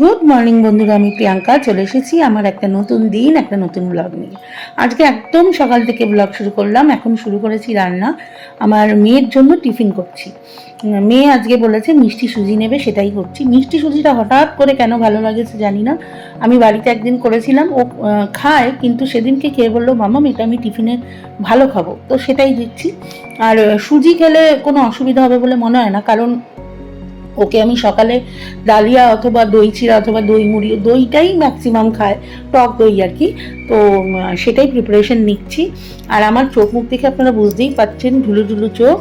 Good morning বন্ধুরা, আমি প্রিয়াঙ্কা। চলে এসেছি আমার একটা নতুন দিন, একটা নতুন ব্লগ নিয়ে। আজকে একদম সকাল থেকে ব্লগ শুরু করলাম, এখন শুরু করেছি রান্না। আমার মেয়ের জন্য টিফিন করছি। মেয়ে আজকে বলেছে, মিষ্টি সুজি নেবে, সেটাই করছি। মিষ্টি সুজিটা হঠাৎ করে কেন ভালো লাগেছে জানি না। আমি বাড়িতে একদিন করেছিলাম, ও খায়, কিন্তু সেদিনকে খেয়ে বলল মামাম এটা আমি টিফিনে ভালো খাব। তো সেটাই দিচ্ছি। আর, সুজি খেলে কোনো অসুবিধা হবে বলে মনে হয় না, কারণ ওকে আমি সকালে ডালিয়া অথবা দই চিরা অথবা দই মুড়ি, দইটাই ম্যাক্সিমাম খায়, টক দই আর কি। তো সেটাই প্রিপারেশন নিচ্ছি। আর আমার চোখ মুখ দেখে আপনারা বুঝতেই পাচ্ছেন ঢুলু ঢুলু চোখ,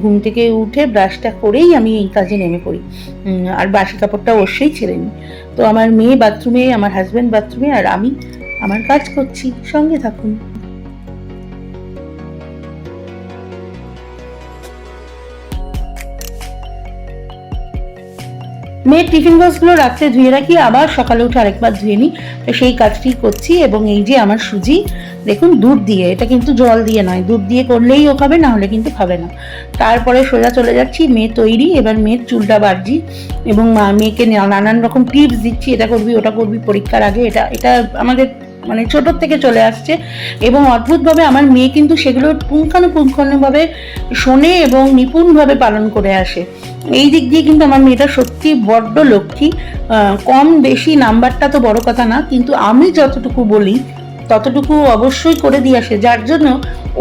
ঘুম থেকে উঠে ব্রাশটা করেই আমি এই কাজে নেমে পড়ি। আর বাসি কাপড়টা অবশ্যই ছেড়ে নিই। তো আমার মেয়ে বাথরুমে আমার হাজব্যান্ড বাথরুমে আর আমি আমার কাজ করছি। সঙ্গে থাকুন। মেয়ের টিফিন বক্সগুলো রাত্রে ধুয়ে রাখি, আবার সকালে উঠে আরেকবার ধুয়ে নিই। তো সেই কাজটি করছি এবং এই যে আমার সুজি, দেখুন দুধ দিয়ে, এটা কিন্তু জল দিয়ে নয়, দুধ দিয়ে করলেই ও খাবে না হলে কিন্তু খাবে না। তারপরে সোজা চলে যাচ্ছি, মেয়ে তৈরি, এবার মেয়ের চুলটা বাড়ছি এবং মেয়েকে নানান রকম টিপস দিচ্ছি, এটা করবি, ওটা করবি, পরীক্ষার আগে এটা এটা আমাদের মানে ছোটোর থেকে চলে আসছে এবং অদ্ভুতভাবে আমার মেয়ে কিন্তু সেগুলো পুঙ্খানুপুঙ্খানুভাবে শোনে এবং নিপুণভাবে পালন করে আসে। এই দিক দিয়ে কিন্তু আমার মেয়েটা সত্যি বড্ড লক্ষ্মী। কম বেশি নাম্বারটা তো বড় কথা না, কিন্তু আমি যতটুকু বলি, ততটুকু অবশ্যই করে দিয়ে আসে। যার জন্য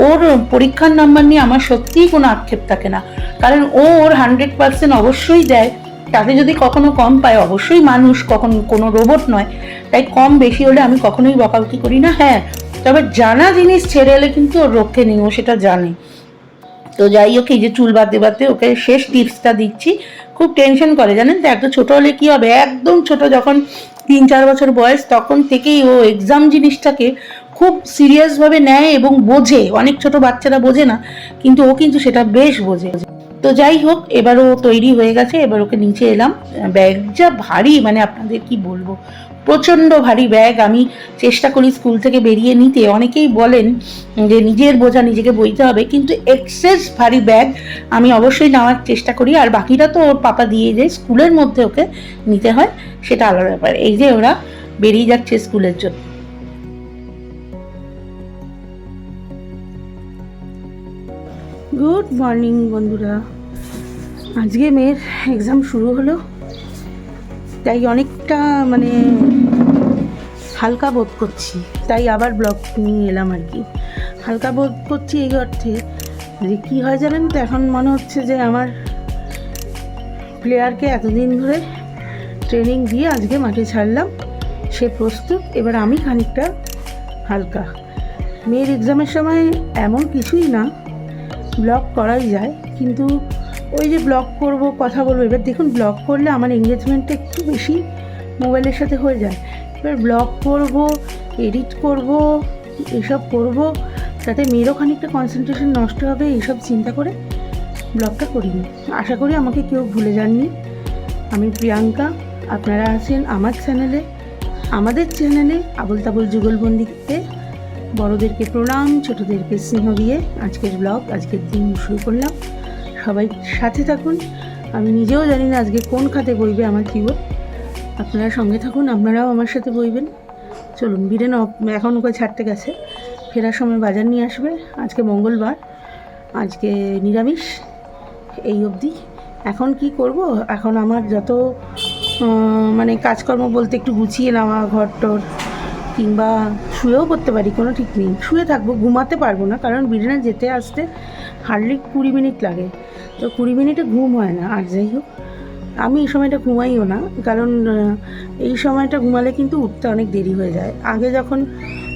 ওর পরীক্ষার নাম্বার নিয়ে আমার সত্যিই কোনো আক্ষেপ থাকে না। কারণ ও ওর হান্ড্রেড পার্সেন্ট অবশ্যই দেয়। তাতে যদি কখনো কম পায় অবশ্যই মানুষ কখন কোনো রোবট নয়। তাই কম বেশি হলে আমি কখনোই বকাবকি করি না। হ্যাঁ তবে জানা জিনিস ছেড়ে এলে কিন্তু ওর রক্ষে নেই, ও সেটা জানে। তো যাই হোক, এই যে চুল বাঁধতে বাঁধতে ওকে শেষ টিপসটা দিচ্ছি। খুব টেনশন করে, জানেন তো? এত ছোটো হলে কি হবে? একদম ছোট যখন তিন চার বছর বয়স, তখন থেকেই ও এক্সাম জিনিসটাকে খুব সিরিয়াসভাবে নেয় এবং বোঝে। অনেক ছোট বাচ্চারা বোঝে না, কিন্তু ও কিন্তু সেটা বেশ বোঝে। তো যাই হোক এবার ও তৈরি হয়ে গেছে, এবার ওকে নিচে এলাম। ব্যাগ যা ভারী মানে আপনাদের কি বলব? প্রচণ্ড ভারী ব্যাগ। আমি চেষ্টা করি স্কুল থেকে বেরিয়ে নিতে। অনেকেই বলেন যে নিজের বোঝা নিজেকে বইতে হবে, কিন্তু এক্সেস ভারী ব্যাগ আমি অবশ্যই নেওয়ার চেষ্টা করি। আর বাকিটা তো ওর পাপা দিয়ে যায় স্কুলের মধ্যে ওকে নিতে হয়, সেটা আলাদা ব্যাপার। এই যে ওরা বেরিয়ে যাচ্ছে স্কুলের জন্য। গুড মর্নিং বন্ধুরা। আজকে মেয়ের এক্সাম শুরু হলো। তাই অনেকটা মানে হালকা বোধ করছি। তাই আবার ব্লগ নিয়ে এলাম আর কি। হালকা বোধ করছি এই অর্থে যে কী হয় জানেন তো, এখন মনে হচ্ছে যে আমার প্লেয়ারকে এতদিন ধরে ট্রেনিং দিয়ে আজকে মাঠে ছাড়লাম। সে প্রস্তুত, এবার আমি খানিকটা হালকা। মেয়ের এক্সামের সময় এমন কিছুই না। ব্লগ করাই যায়, কিন্তু ওই যে ব্লগ করব, কথা বলব, এবার দেখুন ব্লগ করলে আমার এঙ্গেজমেন্টটা একটু বেশি মোবাইলের সাথে হয়ে যায়। এবার ব্লগ করব এডিট করব, এসব করব, তাতে মেয়েরও খানিকটা কনসেন্ট্রেশন নষ্ট হবে, এইসব চিন্তা করে ব্লগটা করিনি। আশা করি আমাকে কেউ ভুলে যাননি। আমি প্রিয়াঙ্কা, আপনারা আছেন আমার চ্যানেলে আমাদের চ্যানেলে আবল তাবল যুগলবন্দিতে। বড়োদেরকে প্রণাম, ছোটোদেরকে স্নেহ দিয়ে আজকের ব্লগ আজকের দিন শুরু করলাম। সবাই সাথে থাকুন। আমি নিজেও জানি না আজকে কোন খাতে বইবে আমার জীবন আপনারা সঙ্গে থাকুন, আপনারাও আমার সাথে বইবেন। চলুন বীরেন এখন ওকে ছাড়তে গেছে। ফেরার সময় বাজার নিয়ে আসবে। আজকে মঙ্গলবার, আজকে নিরামিষ, এই অবধি। এখন কি করব? এখন আমার যত মানে কাজকর্ম বলতে একটু গুছিয়ে নেওয়া ঘর টর কিংবা শুয়েও করতে পারি, কোনো ঠিক নেই। শুয়ে থাকব, ঘুমাতে পারব না, কারণ বিরিয়ানি যেতে আসতে হার্ডলি কুড়ি মিনিট লাগে। তো কুড়ি মিনিটে ঘুম হয় না, আর যাই হোক, আমি এই সময়টা ঘুমাইও না, কারণ এই সময়টা ঘুমালে কিন্তু উঠতে অনেক দেরি হয়ে যায়। আগে যখন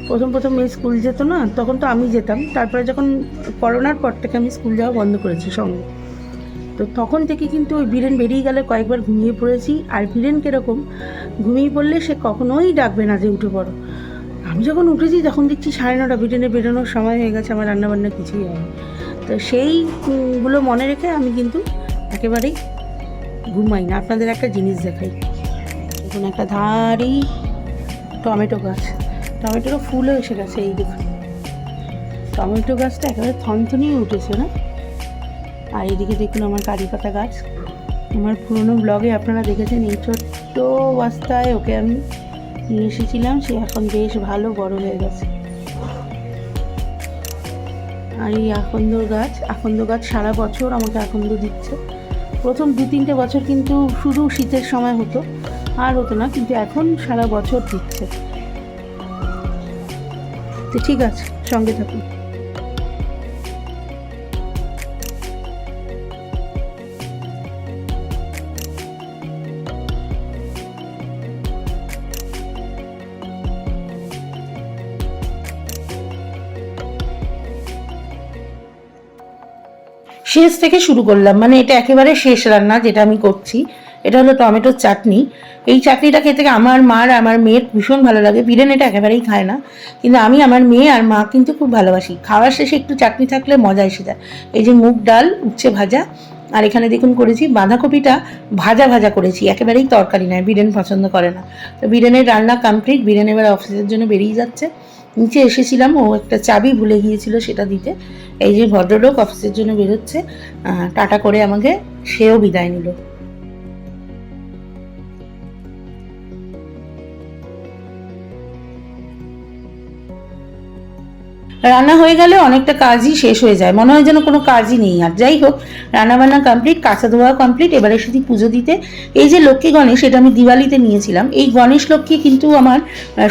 প্রথম প্রথম মেয়ে স্কুল যেত না, তখন তো আমি যেতাম। তারপরে যখন করোনার পর থেকে আমি স্কুল যাওয়া বন্ধ করেছি সঙ্গে। তো তখন থেকে কিন্তু ওই বীরেন বেরিয়ে গেলে কয়েকবার ঘুমিয়ে পড়েছি। আর বীরেন কীরকম? ঘুমিয়ে পড়লে সে কখনোই ডাকবে না যে উঠে পড়ো। আমি যখন উঠেছি তখন দেখছি সাড়ে নটা বীরেনে বেরোনোর সময় হয়ে গেছে, আমার রান্নাবান্না কিছুই হয়নি। তো সেইগুলো মনে রেখে আমি কিন্তু একেবারেই ঘুমাই না। আপনাদের একটা জিনিস দেখাই। দেখুন একটা ধারেই টমেটো গাছ। টমেটোরও ফুলও এসে গেছে এই দেখুন। টমেটো গাছটা একেবারে থনথনিয়ে উঠেছে না? আর এইদিকে দেখুন আমার কারি পাতা গাছ। আমার পুরোনো ব্লগে আপনারা দেখেছেন, এই ছোট্ট অবস্থায় ওকে আমি নিয়ে এসেছিলাম, সে এখন বেশ ভালো বড় হয়ে গেছে। আর এই আকন্দ গাছ আকন্দ গাছ সারা বছর আমাকে আকন্দ দিচ্ছে। প্রথম দু তিনটে বছর কিন্তু শুধু শীতের সময় হতো, আর হতো না, কিন্তু এখন সারা বছর দিচ্ছে। তো ঠিক আছে, সঙ্গে থাকুন। শেষ থেকে শুরু করলাম মানে এটা একেবারে শেষ রান্না যেটা আমি করছি। এটা হলো টমেটোর চাটনি। এই চাটনিটা খেতে আমার মার আমার মেয়ের ভীষণ ভালো লাগে। বীরেন এটা একেবারেই খায় না। কিন্তু আমি, আমার মেয়ে আর মা কিন্তু খুব ভালোবাসি। খাওয়ার শেষে একটু চাটনি থাকলে মজা এসে যায়। এই যে মুগ ডাল, উচ্ছে ভাজা, আর এখানে দেখুন করেছি বাঁধাকপিটা ভাজা ভাজা করেছি। একেবারেই তরকারি নয় বীরেন পছন্দ করে না। তো বীরেনের রান্না কমপ্লিট বীরেন এবার অফিসের জন্য বেরিয়ে যাচ্ছে। নিচে এসেছিলাম, ও একটা চাবি ভুলে গিয়েছিল সেটা দিতে। এই যে ভদ্রলোক অফিসের জন্য বেরোচ্ছে টাটা করে আমাকে, সেও বিদায় নিল। রান্না হয়ে গেলে অনেকটা কাজই শেষ হয়ে যায়। মনে হয় যেন কোনো কাজই নেই। আর যাই হোক, রান্নাবান্না কমপ্লিট কাঁচা ধোয়া কমপ্লিট এবারে শুধু পুজো দিতে। এই যে লক্ষ্মী গণেশ, এটা আমি দিওয়ালিতে নিয়েছিলাম। এই গণেশ লক্ষ্মী কিন্তু আমার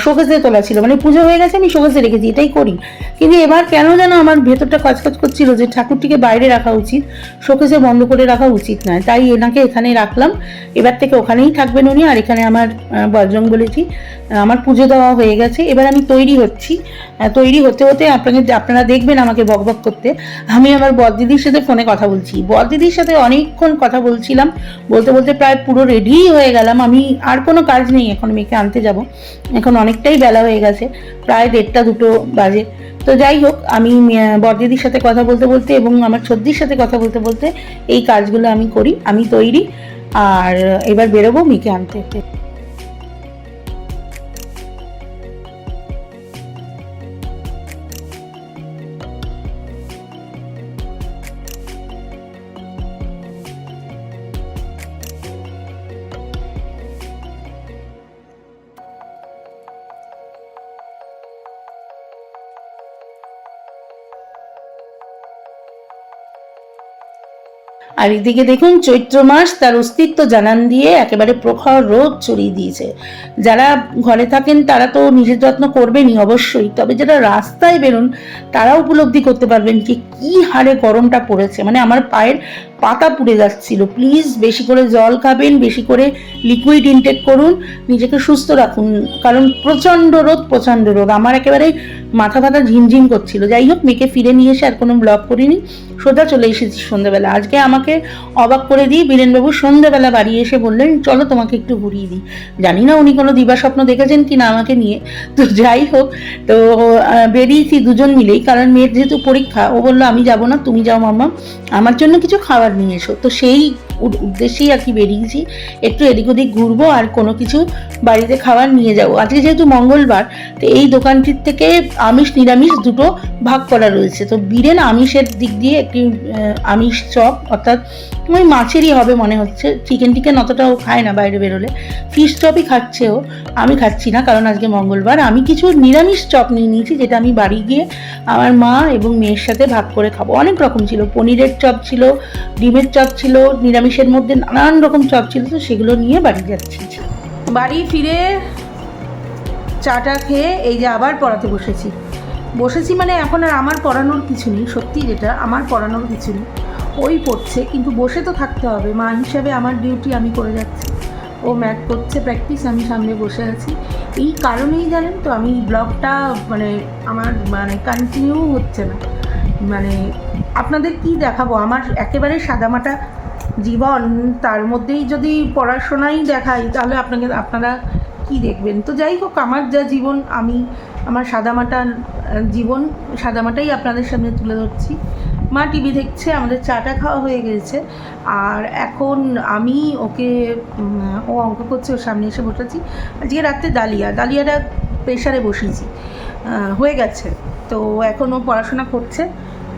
শোকেসে তোলা ছিল। মানে পুজো হয়ে গেছে, আমি শোকেসে রেখেছি, এটাই করি। কিন্তু এবার কেন যেন আমার ভেতরটা কচকচ করছিল যে ঠাকুরটিকে বাইরে রাখা উচিত, শোকেসে বন্ধ করে রাখা উচিত নয়। তাই এনাকে এখানে রাখলাম। এবার থেকে ওখানেই থাকবেন উনি, আর এখানে আমার বজরং বলেছি আমার পুজো দেওয়া হয়ে গেছে। এবার আমি তৈরি হচ্ছি। তৈরি হতে হতে আপনাকে আপনারা দেখবেন আমাকে বকবক করতে। আমি আমার বরদিদির সাথে ফোনে কথা বলছি। বরদিদির সাথে অনেকক্ষণ কথা বলছিলাম। বলতে বলতে প্রায় পুরো রেডি হয়ে গেলাম। আমি আর কোনো কাজ নেই। এখন মেয়েকে আনতে যাব। এখন অনেকটাই বেলা হয়ে গেছে। প্রায় দেড়টা দুটো বাজে। তো যাই হোক, আমি বরদিদির সাথে কথা বলতে বলতে এবং আমার ছদ্দির সাথে কথা বলতে বলতে এই কাজগুলো আমি করি, আমি তৈরি। আর এবার বেরোবো মেয়েকে আনতে। আর এদিকে দেখুন, চৈত্র মাস তার অস্তিত্ব জানান দিয়ে একেবারে প্রখর রোদ ছড়িয়ে দিয়েছে। যারা ঘরে থাকেন, তারা তো নিজের যত্ন করবেনই অবশ্যই। তবে যারা রাস্তায় বেরোন তারা উপলব্ধি করতে পারবেন যে কি হারে গরমটা পড়েছে। মানে আমার পায়ের পাতা পুড়ে যাচ্ছিল। প্লিজ বেশি করে জল খাবেন, বেশি করে লিকুইড ইনটেক করুন, নিজেকে সুস্থ রাখুন। কারণ প্রচণ্ড রোদ প্রচণ্ড রোদ। আমার একেবারে মাথা ব্যথা ঝিমঝিম করছিল। যাই হোক, মেয়েকে ফিরে নিয়ে এসে আর কোনো ব্লগ করিনি। সোজা চলে এসেছি সন্ধ্যেবেলা। আজকে আমাকে অবাক করে দিয়ে বীরেনবাবু সন্ধ্যাবেলা বাড়ি এসে বললেন, চলো তোমাকে একটু ঘুরিয়ে দিই। জানি না উনি কোনো দিবা স্বপ্ন দেখেছেন কি না আমাকে নিয়ে। তো যাই হোক, তো বেরিয়েছি দুজন মিলেই। কারণ মেয়ের যেহেতু পরীক্ষা, ও বলল, আমি যাব না, তুমি যাও মাম্মা। আমার জন্য কিছু খাবার নিয়ে এসো। তো সেই উদ্দেশ্যেই আর কি বেরিয়েছি। একটু এদিক ওদিক ঘুরবো আর কোনো কিছু বাড়িতে খাবার নিয়ে যাব। আজকে যেহেতু মঙ্গলবার, তো এই দোকানটির থেকে আমিষ, নিরামিষ দুটো ভাগ করা রয়েছে। তো বীরেন আমিষের দিক দিয়ে একটি আমিষ চপ, অর্থাৎ ওই মাছেরই হবে মনে হচ্ছে। চিকেন টিকেন অতটা ও খায় না বাইরে বেরোলে। ফিশ চপই খাচ্ছে ও। আমি খাচ্ছি না, কারণ আজকে মঙ্গলবার। আমি কিছু নিরামিষ চপ নিয়ে নিয়েছি, যেটা আমি বাড়ি গিয়ে আমার মা এবং মেয়ের সাথে ভাগ করে খাব। অনেক রকম ছিল। পনিরের চপ ছিল, ডিমের চপ ছিল নিরামিষের মধ্যে নানান রকম চপ ছিল তো সেগুলো নিয়ে বাড়ি যাচ্ছি। বাড়ি ফিরে চাটা খেয়ে এই যে আবার পড়াতে বসেছি। বসেছি মানে এখন আর আমার পড়ানোর কিছু নেই, সত্যি যেটা, আমার পড়ানোর কিছু নেই। ওই পড়ছে, কিন্তু বসে তো থাকতে হবে। মা হিসাবে আমার ডিউটি আমি করে যাচ্ছি। ও ম্যাথ করছে প্র্যাকটিস আমি সামনে বসে আছি। এই কারণেই জানেন তো আমি ব্লগটা মানে আমার মানে কন্টিনিউ হচ্ছে না। মানে আপনাদের কি দেখাবো? আমার একেবারে সাদামাটা জীবন, তার মধ্যেই যদি পড়াশোনাই দেখাই, তাহলে আপনাকে, আপনারা কি দেখবেন? তো যাই হোক, আমার যা জীবন, আমি, আমার সাদামাটা, জীবন, সাদামাটাই আপনাদের সামনে তুলে ধরছি। মা টিভি দেখছে, আমাদের চাটা খাওয়া হয়ে গেছে। আর এখন আমি ওকে ও অঙ্ক করছে, ওর সামনে এসে বসেছি। আজকে রাত্রে ডালিয়া, ডালিয়াটা প্রেশারে বসেছি হয়ে গেছে। তো এখন ও পড়াশোনা করছে।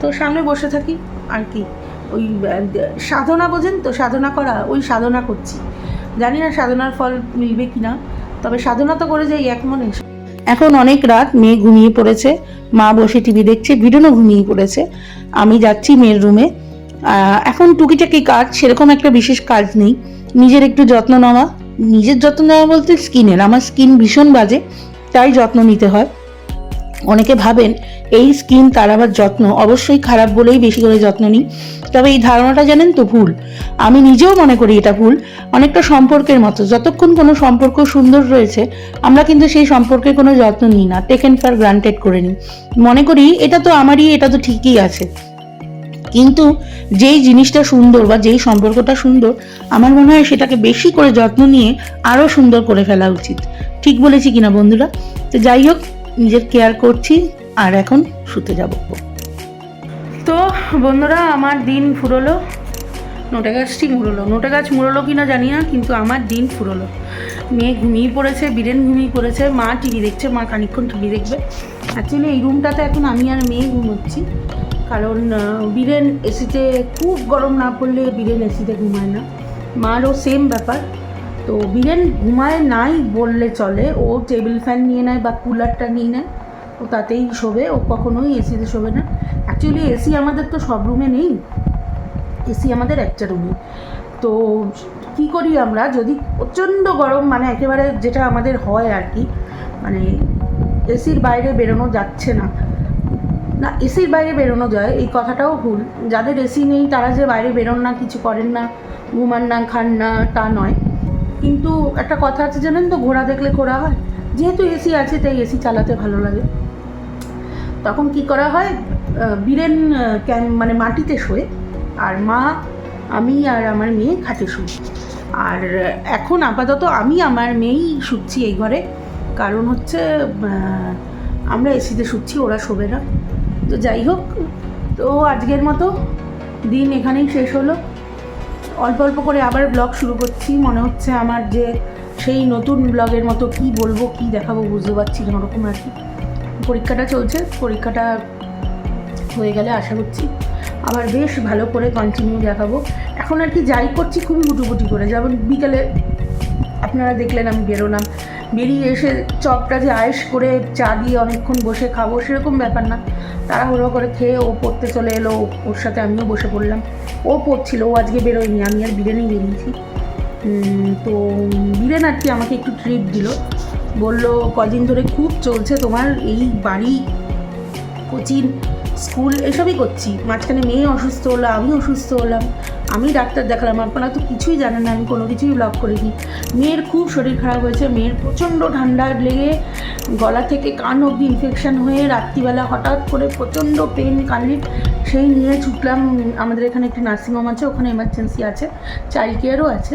তো সামনে বসে থাকি, আর কি। ওই সাধনা বোঝেন তো? সাধনা করা, ওই সাধনা করছি। জানি না সাধনার ফল মিলবে কি না তবে সাধনা তো করে যাই, এক মনে। এখন অনেক রাত, মেয়ে ঘুমিয়ে পড়েছে। মা বসে টিভি দেখছে বিডনও ঘুমিয়ে পড়েছে। আমি যাচ্ছি মেয়ের রুমে। এখন টুকিটাকি কাজ, সেরকম একটা বিশেষ কাজ নেই। নিজের একটু যত্ন নেওয়া। নিজের যত্ন নেওয়া বলতে স্কিনের আমার স্কিন ভীষণ বাজে, তাই যত্ন নিতে হয়। অনেকে ভাবেন এই স্কিন তার আবার যত্ন। অবশ্যই খারাপ বলেই বেশি করে যত্ন নিই। তবে এই ধারণাটা জানেন তো ভুল। আমি নিজেও মনে করি এটা ভুল। অনেকটা সম্পর্কের মতো। যতক্ষণ কোনো সম্পর্ক সুন্দর রয়েছে, আমরা কিন্তু সেই সম্পর্কে কোনো যত্ন নিই না। টেকেন ফর গ্রান্টেড করে নিই। মনে করি এটা তো আমারই, এটা তো ঠিকই আছে। কিন্তু যেই জিনিসটা সুন্দর বা যেই সম্পর্কটা সুন্দর, আমার মনে হয় সেটাকে বেশি করে যত্ন নিয়ে আরও সুন্দর করে ফেলা উচিত। ঠিক বলেছি কিনা বন্ধুরা? তো যাই হোক নিজের কেয়ার করছি আর এখন শুতে যাব। তো বন্ধুরা, আমার দিন ফুরলো। নোটে গাছটি মুড়লো। নোটে গাছ মুড়লো কি না জানি না, কিন্তু আমার দিন ফুরলো। মেয়ে ঘুমিয়ে পড়েছে, বীরেন ঘুমিয়ে পড়েছে। মা টিভি দেখছে, মা খানিক্ষণ টিভি দেখবে। অ্যাকচুয়ালি এই রুমটাতে এখন আমি আর মেয়ে ঘুমোচ্ছি। কারণ বীরেন এসিতে খুব গরম না পড়লে বীরেন এসিতে ঘুমায় না। মারও সেম ব্যাপার। তো বীরেন ঘুমায় নাই বললে চলে। ও টেবিল ফ্যান নিয়ে নেয় বা কুলারটা নিয়ে নেয়। ও তাতেই শোবে। ও কখনোই এসিতে শোবে না। অ্যাকচুয়ালি এসি আমাদের তো সব রুমে নেই। এসি আমাদের একটা রুমে তো কি করি আমরা? যদি প্রচণ্ড গরম মানে একেবারে যেটা আমাদের হয় আর কি মানে এসির বাইরে বেরোনো যাচ্ছে না। না, এসির বাইরে বেরোনো যায়, এই কথাটাও ভুল। যাদের এসি নেই, তারা যে বাইরে বেরোন না, কিছু করেন না, ঘুমান না, খান না, তা নয়। কিন্তু একটা কথা আছে, জানেন তো, ঘোড়া দেখলে ঘোড়া হয়। যেহেতু এসি আছে, তাই এসি চালাতে ভালো লাগে। তখন কি করা হয় বীরেন ক্যান মানে মাটিতে শোয়ে, আর মা, আমি আর আমার মেয়ে খাটে শুই। আর এখন আপাতত আমি আমার মেয়েই শুচ্ছি এই ঘরে। কারণ হচ্ছে আমরা এসিতে শুচ্ছি, ওরা শোবে না। তো যাই হোক, তো আজকের মতো দিন এখানেই শেষ হলো। অল্প অল্প করে আবার ব্লগ শুরু করছি। মনে হচ্ছে আমার যে সেই নতুন ব্লগের মতো কি বলব, কি দেখাবো বুঝতে পারছি না, ওরকম আর কি। পরীক্ষাটা চলছে, পরীক্ষাটা হয়ে গেলে আশা করছি আবার বেশ ভালো করে কন্টিনিউ দেখাবো। এখন আর কি যাই করছি, খুবই গুটুগুটি করে। যেমন বিকালে আপনারা দেখলেন আমি বেরোলাম বেরিয়ে এসে চপটা যে আয়েস করে চা দিয়ে অনেকক্ষণ বসে খাব, সেরকম ব্যাপার না। তাড়াহুড়ো করে খেয়ে ও পড়তে চলে এলো, ওর সাথে আমিও বসে পড়লাম। ও পড়ছিল, ও আজকে বেরোয়নি, আমি আর বিরিয়ানি বেরিয়েছি। তো বীরেন আর কি আমাকে একটু ট্রিট দিল। বলল, কদিন ধরে খুব চলছে তোমার, এই বাড়ি কোচিং স্কুল, এসবই করছি। মাঝখানে মেয়ে অসুস্থ হলো আমি অসুস্থ হলাম। আমি ডাক্তার দেখালাম, আপনারা তো কিছুই জানেন না, আমি কোনো কিছুই ব্লগ করিনি। মেয়ের খুব শরীর খারাপ হয়েছে, মেয়ের প্রচণ্ড ঠান্ডা লেগে গলা থেকে কান অব্দি ইনফেকশান হয়ে রাত্রিবেলা হঠাৎ করে প্রচণ্ড পেন কানে সেই নিয়ে ছুটলাম, আমাদের এখানে একটি নার্সিংহোম আছে, ওখানে এমার্জেন্সি আছে চাইল্ড কেয়ারও আছে।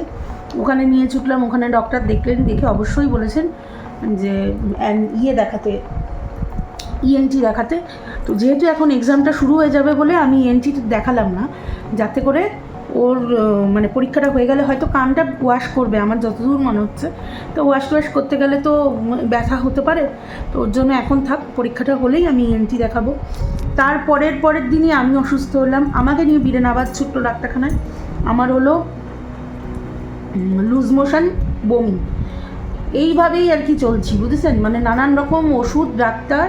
ওখানে নিয়ে ছুটলাম, ওখানে ডক্টর দেখলেন, দেখে অবশ্যই বলেছেন যে ইয়ে দেখাতে ইএনটি দেখাতে। তো যেহেতু এখন এক্সামটা শুরু হয়ে যাবে বলে আমি ইএনটি দেখালাম না, যাতে করে ওর মানে পরীক্ষাটা হয়ে গেলে হয়তো কানটা ওয়াশ করবে, আমার যতদূর মনে হচ্ছে। তো ওয়াশ ওয়াশ করতে গেলে তো ব্যথা হতে পারে। তো ওর জন্য এখন থাক, পরীক্ষাটা হলেই আমি ইএনটি দেখাবো। তারপরের পরের দিনই আমি অসুস্থ হলাম। আমাকে নিয়ে বীরেনাবাদ ছোট্ট ডাক্তারখানায়। আমার হলো লুজ মোশন বমি। এইভাবেই আর কি চলছি, বুঝেছেন? মানে নানান রকম ওষুধ, ডাক্তার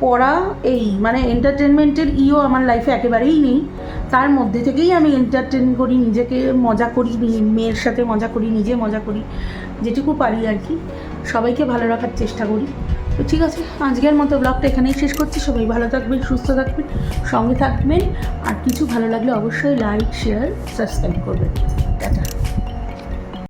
পড়া এই মানে এন্টারটেনমেন্টের ইও আমার লাইফে একেবারেই নেই। তার মধ্যে থেকেই আমি এন্টারটেন করি, নিজেকে মজা করি মেয়ের সাথে মজা করি, নিজে মজা করি, যেটুকু পারি আর কি। সবাইকে ভালো রাখার চেষ্টা করি। তো ঠিক আছে, আজকের মতো ব্লগটা এখানেই শেষ করছি। সবাই ভালো থাকবেন, সুস্থ থাকবেন, সঙ্গে থাকবেন। আর কিছু ভালো লাগলে অবশ্যই লাইক শেয়ার সাবস্ক্রাইব করবেন। টাটা।